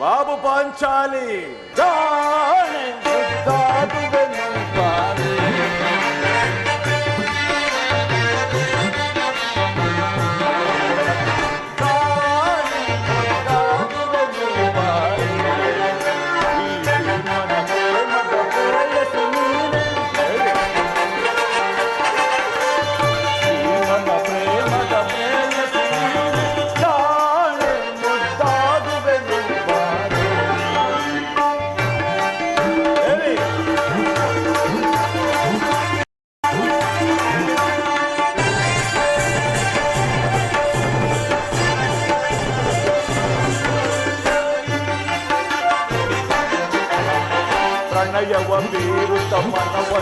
బాబు పాంచాలి. జై! ಪ್ರಣಯವ ಬೀರುತ್ತ ಮನವನ್ನು